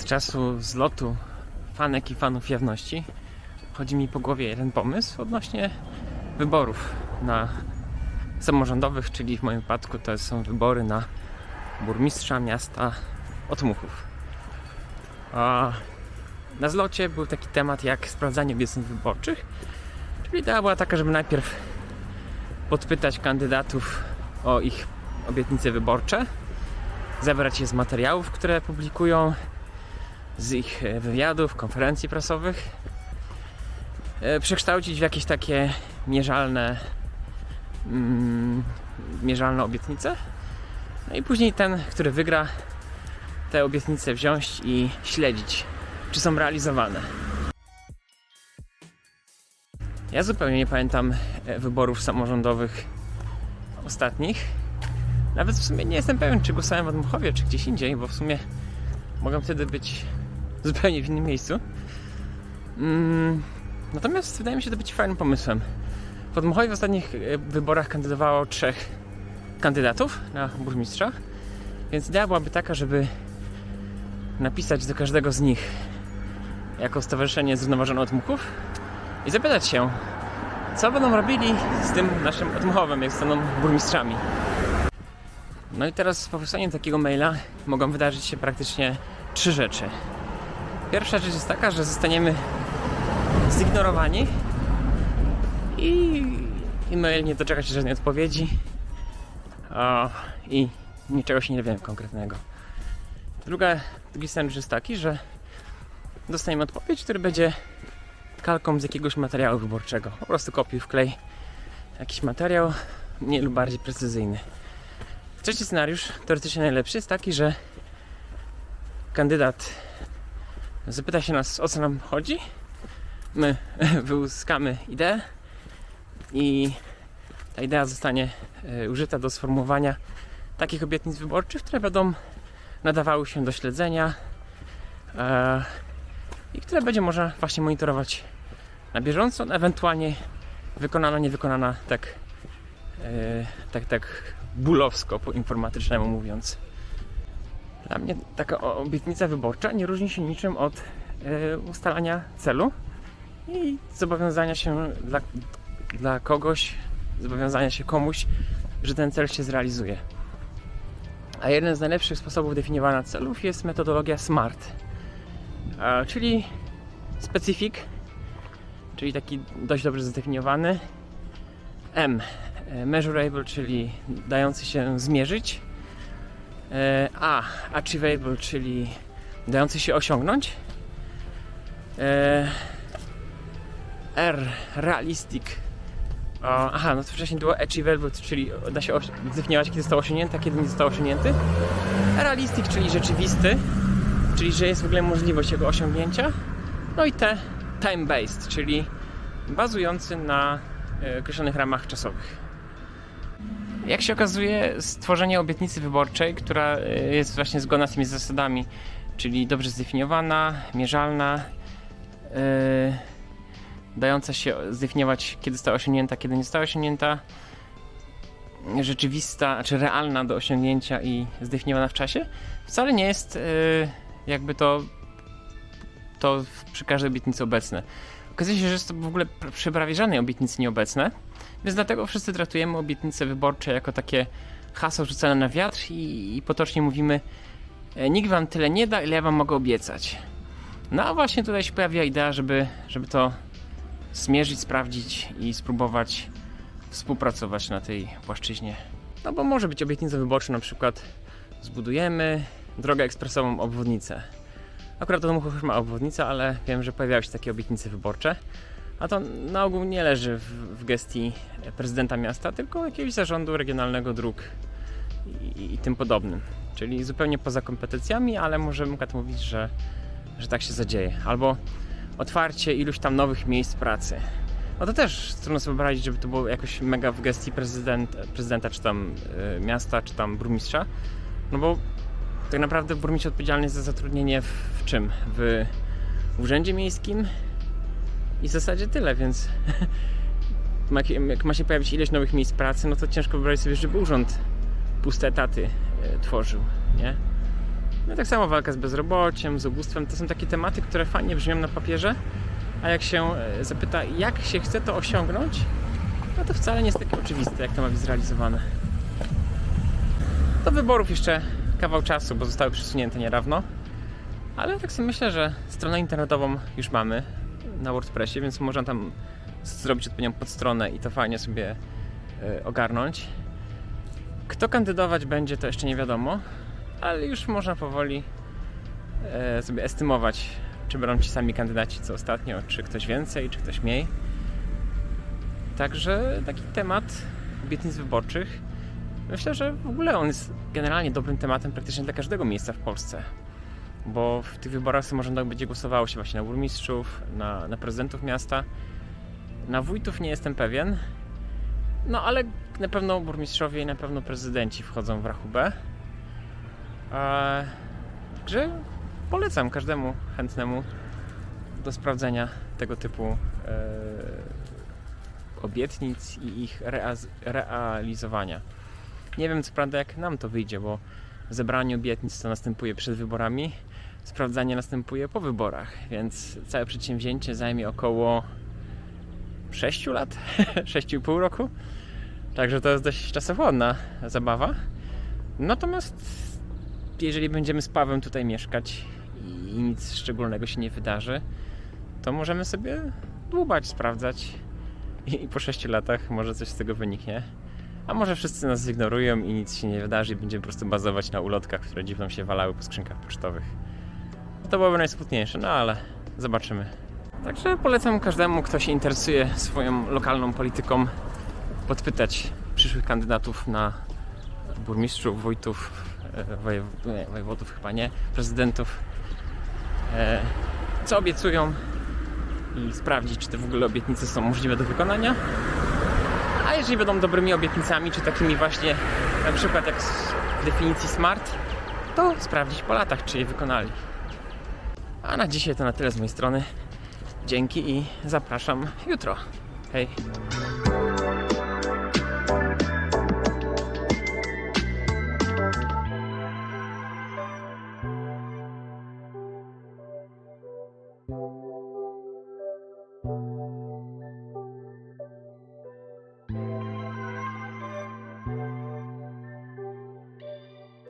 Od czasu zlotu fanek i fanów jawności chodzi mi po głowie jeden pomysł odnośnie wyborów na samorządowych, czyli w moim wypadku to są wybory na burmistrza miasta Otmuchów. A na zlocie był taki temat jak sprawdzanie obietnic wyborczych, czyli idea była taka, żeby najpierw podpytać kandydatów o ich obietnice wyborcze, zebrać je z materiałów, które publikują, z ich e, wywiadów, konferencji prasowych, e, przekształcić w jakieś takie mierzalne, mm, mierzalne obietnice. No i później ten, który wygra, te obietnice wziąć i śledzić, czy są realizowane. Ja zupełnie nie pamiętam e, wyborów samorządowych ostatnich. Nawet w sumie nie jestem pewien, czy głosowałem w Odmuchowie, czy gdzieś indziej, bo w sumie mogłem wtedy być zupełnie w innym miejscu. Mm, natomiast wydaje mi się to być fajnym pomysłem. W w ostatnich e, wyborach kandydowało trzech kandydatów na burmistrza, więc idea byłaby taka, żeby napisać do każdego z nich jako Stowarzyszenie Zrównoważone Odmuchów i zapytać się, co będą robili z tym naszym Odmuchowem, jak staną burmistrzami. No i teraz po wysłaniu takiego maila mogą wydarzyć się praktycznie trzy rzeczy. Pierwsza rzecz jest taka, że zostaniemy zignorowani i e-mail nie doczeka się żadnej odpowiedzi o, i niczego się nie dowiemy konkretnego. Druga, drugi scenariusz jest taki, że dostaniemy odpowiedź, który będzie kalką z jakiegoś materiału wyborczego. Po prostu kopiuj, wklej jakiś materiał, mniej lub bardziej precyzyjny. Trzeci scenariusz, teoretycznie najlepszy, jest taki, że kandydat zapyta się nas, o co nam chodzi. My wyłuskamy ideę i ta idea zostanie e, użyta do sformułowania takich obietnic wyborczych, które będą nadawały się do śledzenia e, i które będzie można właśnie monitorować na bieżąco, no, ewentualnie wykonana, niewykonana tak, e, tak, tak bólowsko po informatycznemu mówiąc. Dla mnie taka obietnica wyborcza nie różni się niczym od e, ustalania celu i zobowiązania się dla, dla kogoś, zobowiązania się komuś, że ten cel się zrealizuje. A jeden z najlepszych sposobów definiowania celów jest metodologia SMART, czyli specific, czyli taki dość dobrze zdefiniowany. M, e, measurable, czyli dający się zmierzyć. E, A, achievable, czyli dający się osiągnąć. E, R, realistic. Aha, no to wcześniej było achievable, czyli da się zdefiniować, kiedy został osiągnięty, a kiedy nie został osiągnięty. Realistic, czyli rzeczywisty, czyli że jest w ogóle możliwość jego osiągnięcia. No i T, time-based, czyli bazujący na e, określonych ramach czasowych. Jak się okazuje, stworzenie obietnicy wyborczej, która e, jest właśnie zgodna z tymi zasadami, czyli dobrze zdefiniowana, mierzalna, e, dająca się zdefiniować, kiedy została osiągnięta, kiedy nie została osiągnięta, rzeczywista, czy realna do osiągnięcia i zdefiniowana w czasie, wcale nie jest e, jakby to, to przy każdej obietnicy obecne. Okazuje się, że jest to w ogóle pr- przy prawie żadnej obietnicy nieobecne, więc dlatego wszyscy traktujemy obietnice wyborcze jako takie hasło rzucane na wiatr i, i potocznie mówimy e, nikt wam tyle nie da, ile ja wam mogę obiecać. No a właśnie tutaj się pojawia idea, żeby, żeby to zmierzyć, sprawdzić i spróbować współpracować na tej płaszczyźnie. No bo może być obietnica wyborcza, na przykład zbudujemy drogę ekspresową obwodnicę. Akurat Odmuchów już ma obwodnicę, ale wiem, że pojawiały się takie obietnice wyborcze. A to na ogół nie leży w, w gestii prezydenta miasta, tylko jakiegoś zarządu regionalnego dróg i, i tym podobnym. Czyli zupełnie poza kompetencjami, ale możemy akurat mówić, że, że tak się zadzieje. Albo otwarcie iluś tam nowych miejsc pracy. No to też trudno sobie wyobrazić, żeby to było jakoś mega w gestii prezydent, prezydenta, czy tam y, miasta, czy tam burmistrza. No bo tak naprawdę burmistrz odpowiedzialny jest za zatrudnienie w, w czym? W urzędzie miejskim i w zasadzie tyle, więc jak ma się pojawić ileś nowych miejsc pracy, no to ciężko wyobrazić sobie, żeby urząd puste etaty e, tworzył, nie? No tak samo walka z bezrobociem, z ubóstwem, to są takie tematy, które fajnie brzmią na papierze, a jak się e, zapyta, jak się chce to osiągnąć, no to wcale nie jest takie oczywiste, jak to ma być zrealizowane. Do wyborów jeszcze kawał czasu, bo zostały przesunięte niedawno, ale tak sobie myślę, że stronę internetową już mamy na WordPressie, więc można tam zrobić odpowiednią podstronę i to fajnie sobie e, ogarnąć. Kto kandydować będzie, to jeszcze nie wiadomo, ale już można powoli e, sobie estymować, czy będą ci sami kandydaci co ostatnio, czy ktoś więcej, czy ktoś mniej. Także taki temat obietnic wyborczych. Myślę, że w ogóle on jest generalnie dobrym tematem praktycznie dla każdego miejsca w Polsce. Bo w tych wyborach samorządowych będzie głosowało się właśnie na burmistrzów, na, na prezydentów miasta. Na wójtów nie jestem pewien. No ale na pewno burmistrzowie i na pewno prezydenci wchodzą w rachubę. Eee, Także polecam każdemu chętnemu do sprawdzenia tego typu e, obietnic i ich realizowania. Nie wiem co prawda jak nam to wyjdzie, bo zebranie obietnic to następuje przed wyborami, sprawdzanie następuje po wyborach, więc całe przedsięwzięcie zajmie około 6 lat, 6,5 roku. Także to jest dość czasochłonna zabawa. Natomiast jeżeli będziemy z Pawem tutaj mieszkać i nic szczególnego się nie wydarzy, to możemy sobie dłubać, sprawdzać i, po 6 latach może coś z tego wyniknie. A może wszyscy nas zignorują i nic się nie wydarzy i będziemy po prostu bazować na ulotkach, które dziwną się walały po skrzynkach pocztowych. To byłoby najsmutniejsze, no ale zobaczymy. Także polecam każdemu, kto się interesuje swoją lokalną polityką, podpytać przyszłych kandydatów na burmistrzów, wójtów, e, wojewodów chyba nie, prezydentów, e, co obiecują i sprawdzić, czy te w ogóle obietnice są możliwe do wykonania. A jeżeli będą dobrymi obietnicami, czy takimi właśnie, na przykład jak w definicji SMART, to sprawdzić po latach, czy je wykonali. A na dzisiaj to na tyle z mojej strony. Dzięki i zapraszam jutro. Hej.